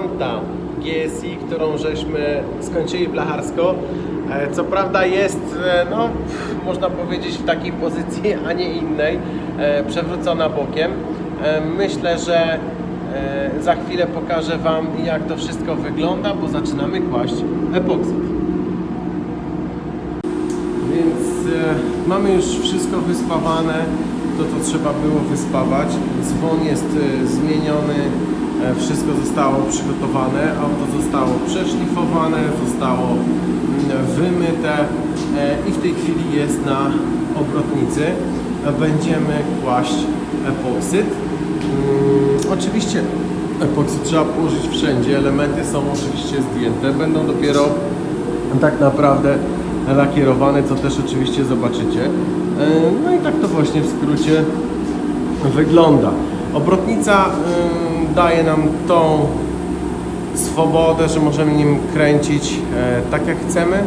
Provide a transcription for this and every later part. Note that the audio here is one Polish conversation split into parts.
Manta GSI, którą żeśmy skończyli blacharsko. E, Co prawda jest, e, no, można powiedzieć w takiej pozycji, a nie innej, e, przewrócona bokiem. Myślę, że za chwilę pokażę Wam jak to wszystko wygląda, bo zaczynamy kłaść epoksyd. Więc mamy już wszystko wyspawane, to co trzeba było wyspawać. Dzwon jest zmieniony, wszystko zostało przygotowane, auto zostało przeszlifowane, zostało mm, wymyte e, i w tej chwili jest na obrotnicy. E, Będziemy kłaść epoksyd. Mm, Oczywiście epoksyd trzeba położyć wszędzie, elementy są oczywiście zdjęte, będą dopiero tak naprawdę lakierowane, co też oczywiście zobaczycie. E, No i tak to właśnie w skrócie wygląda. Obrotnica daje nam tą swobodę, że możemy nim kręcić e, tak jak chcemy, e,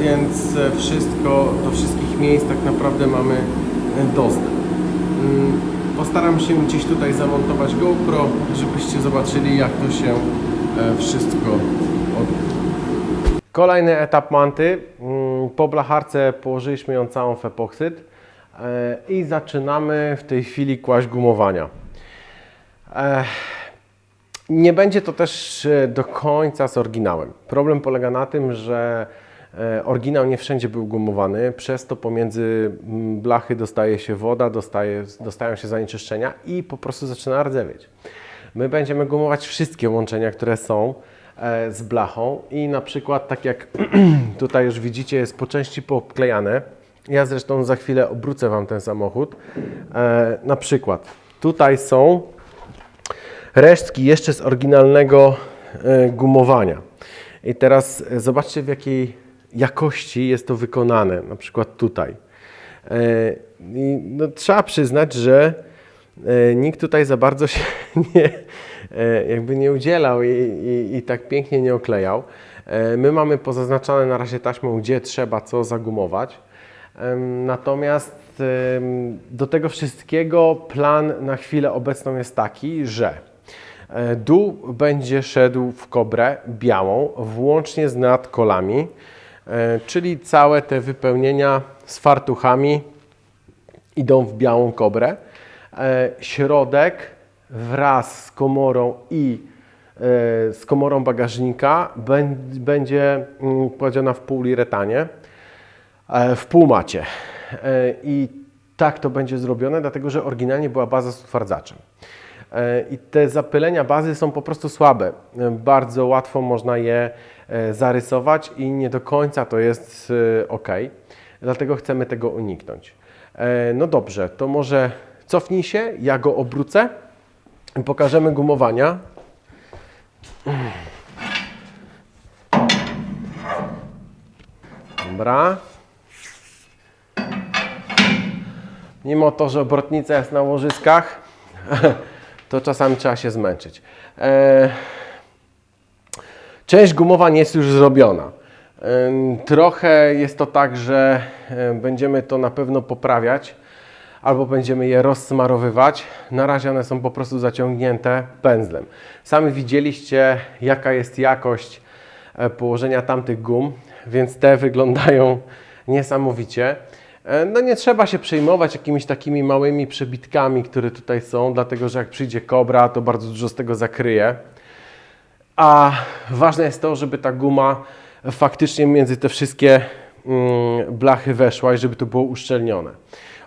więc e, wszystko, do wszystkich miejsc tak naprawdę mamy dostęp. Ym, Postaram się gdzieś tutaj zamontować GoPro, żebyście zobaczyli jak to się wszystko odbywa. Kolejny etap manty. Mm, Po blacharce położyliśmy ją całą w epoksyd i zaczynamy w tej chwili kłaść gumowania. Nie będzie to też e, do końca z oryginałem. Problem polega na tym, że e, oryginał nie wszędzie był gumowany, przez to pomiędzy mm, blachy dostaje się woda, dostaje, dostają się zanieczyszczenia i po prostu zaczyna rdzewieć. My będziemy gumować wszystkie łączenia, które są e, z blachą i na przykład tak jak tutaj już widzicie jest po części poobklejane. Ja zresztą za chwilę obrócę Wam ten samochód. Na przykład tutaj są resztki jeszcze z oryginalnego e, gumowania. I teraz e, zobaczcie w jakiej jakości jest to wykonane, na przykład tutaj. E, I no, trzeba przyznać, że nikt tutaj za bardzo się nie, jakby nie udzielał i, i, i tak pięknie nie oklejał. My mamy pozaznaczane na razie taśmą, gdzie trzeba co zagumować. Natomiast do tego wszystkiego plan na chwilę obecną jest taki, że dół będzie szedł w kobrę białą, włącznie z nadkolami, e, czyli całe te wypełnienia z fartuchami idą w białą kobrę. E, Środek wraz z komorą i e, z komorą bagażnika bę- będzie mm, kładziona w półliretanie e, w półmacie. E, I tak to będzie zrobione, dlatego że oryginalnie była baza z utwardzaczem. E, I te zapylenia bazy są po prostu słabe. E, Bardzo łatwo można je e, zarysować i nie do końca to jest ok. Dlatego chcemy tego uniknąć. No dobrze, to może cofnij się, ja go obrócę i pokażemy gumowania. Dobra. Mimo to, że obrotnica jest na łożyskach, to czasami trzeba się zmęczyć. E, Część gumowań jest już zrobiona. Em, Trochę jest to tak, że em, będziemy to na pewno poprawiać albo będziemy je rozsmarowywać. Na razie one są po prostu zaciągnięte pędzlem. Sami widzieliście, jaka jest jakość e, położenia tamtych gum, więc te wyglądają niesamowicie. E, No nie trzeba się przejmować jakimiś takimi małymi przebitkami, które tutaj są, dlatego że jak przyjdzie kobra, to bardzo dużo z tego zakryje. A ważne jest to, żeby ta guma faktycznie między te wszystkie mm, blachy weszła i żeby to było uszczelnione.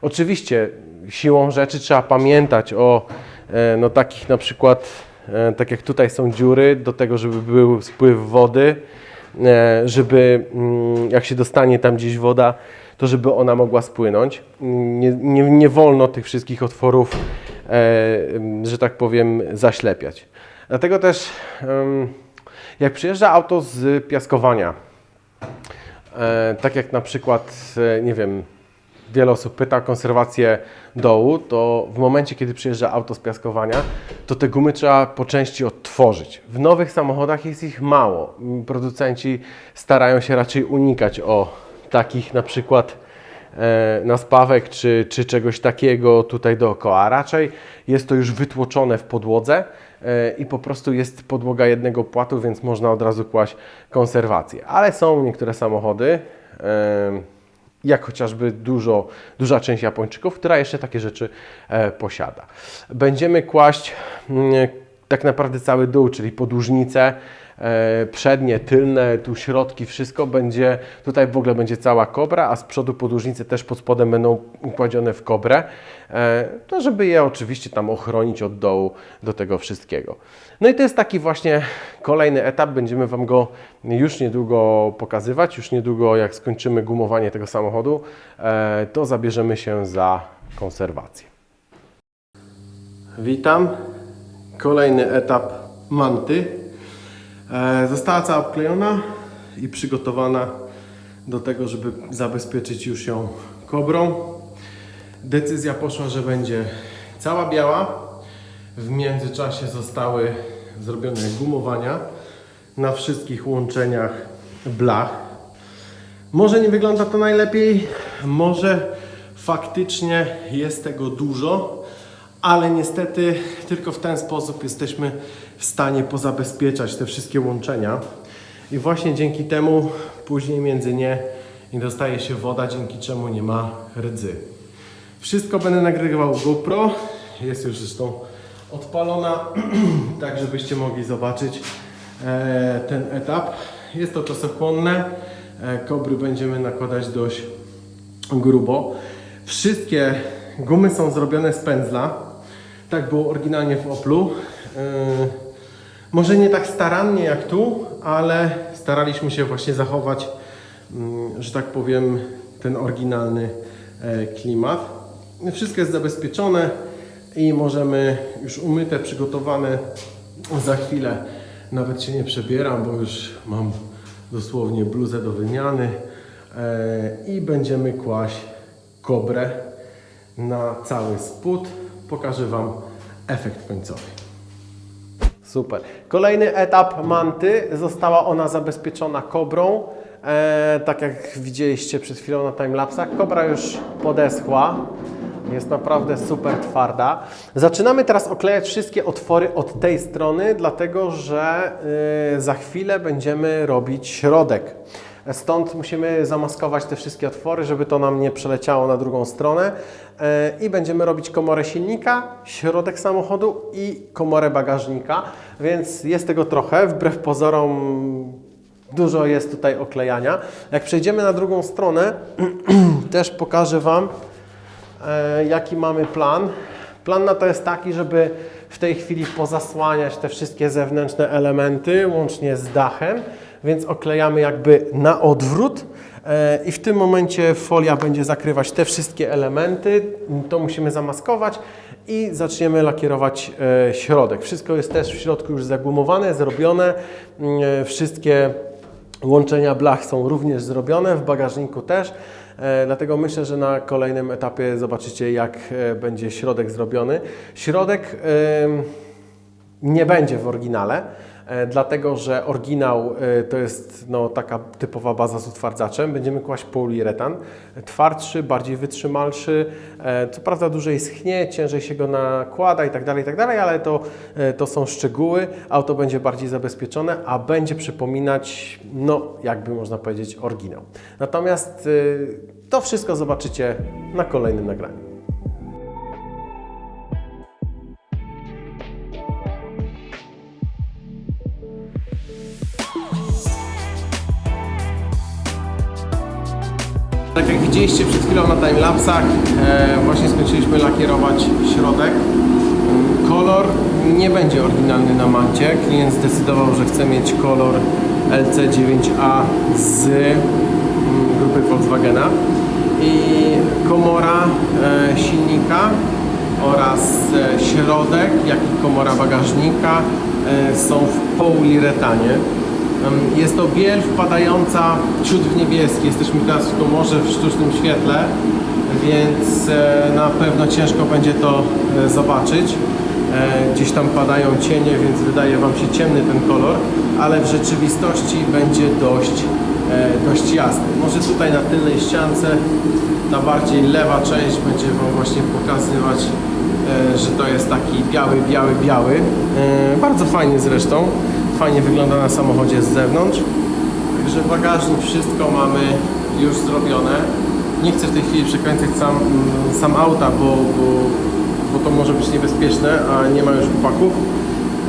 Oczywiście siłą rzeczy trzeba pamiętać o e, no, takich na przykład, e, tak jak tutaj są dziury, do tego, żeby był spływ wody, żeby mm, jak się dostanie tam gdzieś woda, to żeby ona mogła spłynąć. Nie, nie, nie wolno tych wszystkich otworów, e, że tak powiem, zaślepiać. Dlatego też, jak przyjeżdża auto z piaskowania, e, tak jak na przykład, e, nie wiem, wiele osób pyta o konserwację dołu, to w momencie, kiedy przyjeżdża auto z piaskowania, to te gumy trzeba po części odtworzyć. W nowych samochodach jest ich mało. Producenci starają się raczej unikać o takich na przykład e, naspawek czy, czy czegoś takiego tutaj dookoła. Raczej jest to już wytłoczone w podłodze e, i po prostu jest podłoga jednego płatu, więc można od razu kłaść konserwację. Ale są niektóre samochody, e, jak chociażby dużo, duża część Japończyków, która jeszcze takie rzeczy e, posiada. Będziemy kłaść mm, tak naprawdę cały dół, czyli podłużnice, e, przednie, tylne, tu środki, wszystko będzie, tutaj w ogóle będzie cała kobra, a z przodu podłużnice też pod spodem będą układzione w kobrę, e, to żeby je oczywiście tam ochronić od dołu do tego wszystkiego. No i to jest taki właśnie kolejny etap, będziemy Wam go już niedługo pokazywać, już niedługo jak skończymy gumowanie tego samochodu, e, to zabierzemy się za konserwację. Witam. Kolejny etap manty. E, została cała obklejona i przygotowana do tego, żeby zabezpieczyć już ją kobrą. Decyzja poszła, że będzie cała biała. W międzyczasie zostały zrobione gumowania na wszystkich łączeniach blach. Może nie wygląda to najlepiej, może faktycznie jest tego dużo, ale niestety tylko w ten sposób jesteśmy w stanie pozabezpieczać te wszystkie łączenia. I właśnie dzięki temu później między nie nie dostaje się woda, dzięki czemu nie ma rdzy. Wszystko będę nagrywał GoPro, jest już zresztą odpalona, tak żebyście mogli zobaczyć e, ten etap. Jest to czasochłonne, e, kobry będziemy nakładać dość grubo. Wszystkie gumy są zrobione z pędzla. Tak było oryginalnie w Oplu. Yy, może nie tak starannie jak tu, ale staraliśmy się właśnie zachować, mm, że tak powiem, ten oryginalny e, klimat. Wszystko jest zabezpieczone i możemy już umyte, przygotowane za chwilę. Nawet się nie przebieram, bo już mam dosłownie bluzę do wymiany e, i będziemy kłaść kobrę na cały spód. Pokażę Wam efekt końcowy. Super. Kolejny etap manty. Została ona zabezpieczona kobrą. E, tak jak widzieliście przed chwilą na timelapsach, kobra już podeschła. Jest naprawdę super twarda. Zaczynamy teraz oklejać wszystkie otwory od tej strony, dlatego że y, za chwilę będziemy robić środek. Stąd musimy zamaskować te wszystkie otwory, żeby to nam nie przeleciało na drugą stronę. E, I będziemy robić komorę silnika, środek samochodu i komorę bagażnika, więc jest tego trochę, wbrew pozorom dużo jest tutaj oklejania. Jak przejdziemy na drugą stronę, też pokażę Wam, e, jaki mamy plan. Plan na to jest taki, żeby w tej chwili pozasłaniać te wszystkie zewnętrzne elementy, łącznie z dachem, więc oklejamy jakby na odwrót e, i w tym momencie folia będzie zakrywać te wszystkie elementy, to musimy zamaskować i zaczniemy lakierować e, środek. Wszystko jest też w środku już zagumowane, zrobione, Mm, e, wszystkie Łączenia blach są również zrobione, w bagażniku też. Dlatego myślę, że na kolejnym etapie zobaczycie, jak będzie środek zrobiony. Środek em, nie będzie w oryginale, e, dlatego że oryginał e, to jest no, taka typowa baza z utwardzaczem. Będziemy kłaść poliuretan, twardszy, bardziej wytrzymalszy. E, Co prawda dłużej schnie, ciężej się go nakłada i tak dalej, i tak ale to, to są szczegóły. Auto będzie bardziej zabezpieczone, a będzie przypominać, no jakby można powiedzieć, oryginał. Natomiast to wszystko zobaczycie na kolejnym nagraniu. Tak jak widzieliście przed chwilą na timelapsach, e, właśnie skończyliśmy lakierować środek. Kolor nie będzie oryginalny na mancie. Klient zdecydował, że chce mieć kolor LC9A z mm, grupy Volkswagena. I komora e, silnika oraz e, środek, jak i komora bagażnika są w poliuretanie. Jest to biel wpadająca ciut w niebieski. Jesteśmy teraz w komorze w sztucznym świetle, więc e, na pewno ciężko będzie to e, zobaczyć. E, Gdzieś tam padają cienie, więc wydaje Wam się ciemny ten kolor, ale w rzeczywistości będzie dość dość jasny. Może tutaj na tylnej ściance ta bardziej lewa część będzie Wam właśnie pokazywać, że to jest taki biały, biały, biały. Bardzo fajnie zresztą. Fajnie wygląda na samochodzie z zewnątrz. Także bagażnik, wszystko mamy już zrobione. Nie chcę w tej chwili przekręcać sam, sam auta, bo, bo, bo to może być niebezpieczne, a nie ma już chłopaków.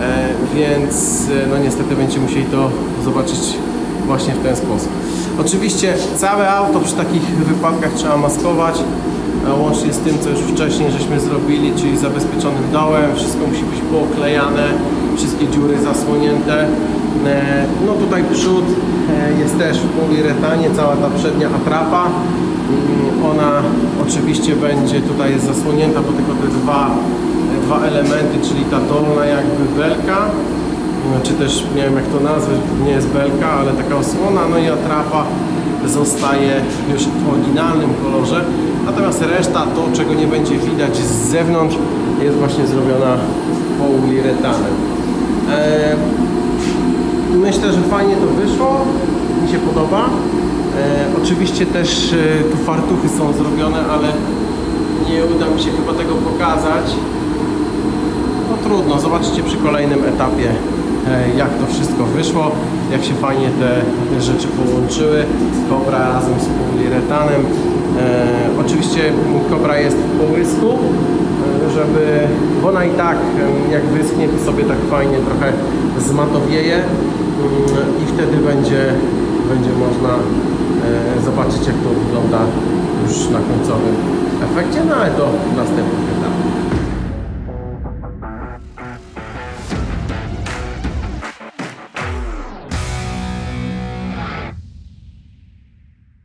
E, więc e, no niestety będziecie musieli to zobaczyć właśnie w ten sposób. Oczywiście całe auto przy takich wypadkach trzeba maskować, łącznie z tym, co już wcześniej żeśmy zrobili, czyli zabezpieczonym dołem. Wszystko musi być pooklejane, wszystkie dziury zasłonięte. E, No tutaj przód e, jest też w poliuretanie, cała ta przednia atrapa. Mm, Ona oczywiście będzie, tutaj jest zasłonięta, bo tylko te dwa, dwa elementy, czyli ta dolna jakby belka, czy też nie wiem jak to nazwać, nie jest belka, ale taka osłona, no i atrapa zostaje już w oryginalnym kolorze, natomiast reszta, to czego nie będzie widać z zewnątrz, jest właśnie zrobiona poliuretanem. Myślę, że fajnie to wyszło, mi się podoba. Oczywiście też e, tu fartuchy są zrobione, ale nie uda mi się chyba tego pokazać. No trudno, zobaczycie przy kolejnym etapie e, jak to wszystko wyszło, jak się fajnie te rzeczy połączyły. Kobra razem z poliuretanem. E, oczywiście kobra jest w połysku, żeby, bo ona i tak jak wyschnie to sobie tak fajnie trochę zmatowieje mm, i wtedy będzie, będzie można e, zobaczyć jak to wygląda już na końcowym efekcie, no ale to etapach.